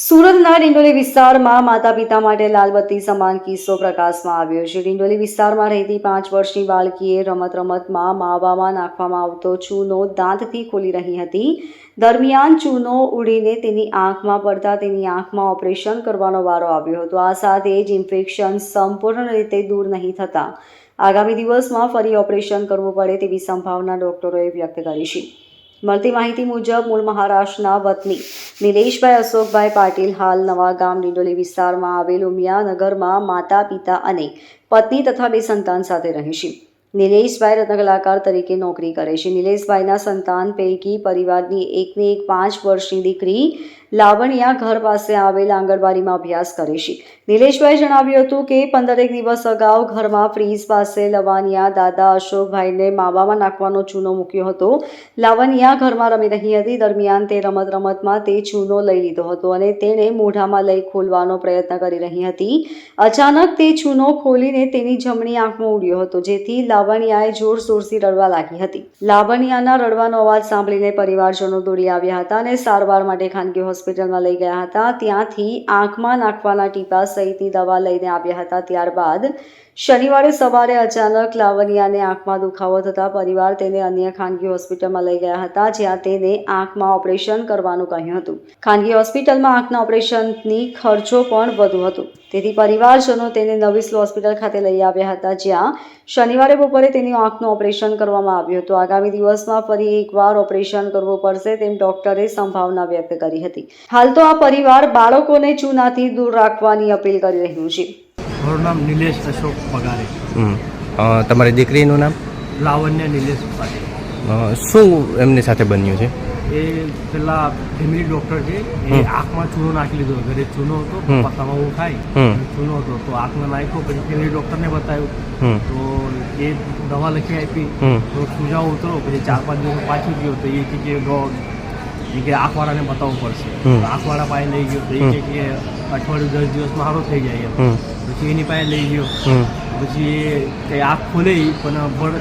સુરતના ડિંડોલી વિસ્તારમાં માતા પિતા માટે લાલબત્તી સમાન કિસ્સો પ્રકાશમાં આવ્યો છે. ડિંડોલી વિસ્તારમાં રહેતી પાંચ વર્ષની બાળકીએ રમત રમતમાં માવામાં નાખવામાં આવતો ચૂનો દાંતથી ખોલી રહી હતી. દરમિયાન ચૂનો ઉડીને તેની આંખમાં પડતા તેની આંખમાં ઓપરેશન કરવાનો વારો આવ્યો હતો. આ સાથે જ ઇન્ફેક્શન સંપૂર્ણ રીતે દૂર નહીં થતા. આગામી દિવસમાં ફરી ઓપરેશન કરવું પડે તેવી સંભાવના ડોક્ટરોએ વ્યક્ત કરી છે. મળતી માહિતી મુજબ મૂળ મહારાષ્ટ્રના વતની નિલેશભાઈ અશોકભાઈ પાટીલ હાલ નવા ગામ ડિંડોલી વિસ્તારમાં આવેલ ઉમિયાનગરમાં માતા, પિતા અને પત્ની તથા બે સંતાન સાથે રહે છે. નિલેશભાઈ રત્નકલાકાર તરીકે નોકરી કરે છે. નિલેશભાઈના સંતાન પૈકી પરિવારની એકને એક પાંચ વર્ષની દીકરી લાવણ્યા ઘર પાસે આવેલ આંગણવાડીમાં અભ્યાસ કરે છે. નિલેશભાઈ જણાવ્યું હતું કે પંદરેક દિવસ અગાઉ ઘરમાં ફ્રીજ પાસે લવાનિયા, દાદા, અશોકભાઈને માવામાં નાખવાનો ચૂનો મૂક્યો હતો. લાવણિયા ઘરમાં રમી રહી હતી. દરમિયાન તે રમત રમતમાં તે ચૂનો લઈ લીધો હતો અને તેણે મોઢામાં લઈ ખોલવાનો પ્રયત્ન કરી રહી હતી. અચાનક તે ચૂનો ખોલીને તેની જમણી આંખમાં ઉડ્યો હતો, જેથી લાવણિયાએ જોરશોરથી રડવા લાગી હતી. લાવણિયાના રડવાનો અવાજ સાંભળીને પરિવારજનો દોડી આવ્યા હતા અને સારવાર માટે ખાનગી હોસ્પિટલમાં લઈ ગયા હતા. ત્યાંથી આંખમાં નાખવાના ટીપા સહિતની દવા લઈને આવ્યા હતા. ત્યારબાદ શનિવારે સવારે અચાનક લાવણ્યાને આંખમાં દુખાવો થતાં પરિવાર તેને અન્ય ખાનગી હોસ્પિટલમાં લઈ ગયા હતા, જ્યાં તેને આંખમાં ઓપરેશન કરવાનું કહ્યું હતું. ખાનગી હોસ્પિટલમાં આંખના ઓપરેશનની ખર્ચો પણ વધુ હતો. તેથી પરિવારજનો તેને નવીસ હોસ્પિટલ ખાતે લઈ આવ્યા હતા, જ્યાં શનિવારે બપોરે તેની આંખનું ઓપરેશન કરવામાં આવ્યું હતું. આગામી દિવસમાં ફરી એકવાર ઓપરેશન કરવું પડશે તેમ ડોક્ટરે સંભાવના વ્યક્ત કરી હતી. હાલ તો આ પરિવાર બાળકોને ચૂનાથી દૂર રાખવાની અપીલ કરી રહ્યું છે. મારું નામ નિલેશ અશોક પગારે. તમારી દીકરીનું નામ? લાવણ્ય નિલેશ પાટીલ શું એમની સાથે બન્યું છે? એ પેલા ફેમિલી ડૉક્ટર છે. એ આંખમાં ચૂનો નાખી લીધો ઘરે ચૂનો હતો તમાવું ખાય ચૂનો હતો. તો આંખમાં નાખ્યો પછી ફેમિલી ડોક્ટરને બતાવ્યું. તો એ દવા લખી આપી. તો સુજાવ ઉતરો પછી ચાર પાંચ દિવસ પાછું ગયો. તો એ કે કે ગો એ કે આંખવાળાને બતાવવું પડશે. આંખવાળા પાસે લઈ ગયો. તો એ કે અઠવાડિયું દસ દિવસમાં મારો થઈ જાય એમ. એની પાસે લઈ ગયો. પછી એ આંખ ખોલે પણ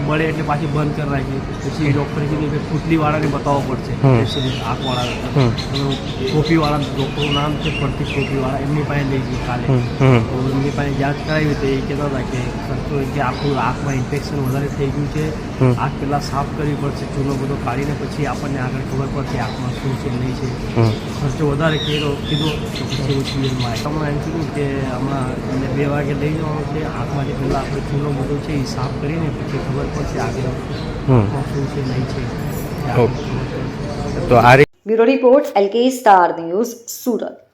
બળે એટલે પાછી બંધ કરી રાખી. પછી ડૉક્ટર કીધું કે વાળાને બતાવવો પડશે. હમ. સ્પેશિયલિસ્ટ આંખવાળા હમ. ટોપીવાળા ડૉક્ટરનું નામ છે પ્રતિક ટોપીવાળા. એમની પાસે લઈ ગઈ કાલે. તો એમની પાસે જાંચ કરાવી તો એ કહેતા હતા કે ખર્ચો કે આખું આંખમાં ઇન્ફેક્શન વધારે થઈ ગયું છે. આંખ પહેલાં સાફ કરવી પડશે ચૂનો બધો કાઢીને પછી આપણને આગળ ખબર પડશે આંખમાં શું છે નહીં છે. હમ વધારે કર્યો કીધો તો પછી હું સિવિલમાં હમણાં એમ કીધું કે હમણાં એમને બે વાગે લઈ જવાનું છે. આંખમાં જે પહેલાં આપણે ચૂનો બધો છે એ સાફ કરીને પછી ખબર પડશે આગળ શું છે નહીં છે. તો આ રીતે bureau report LK Star News Surat.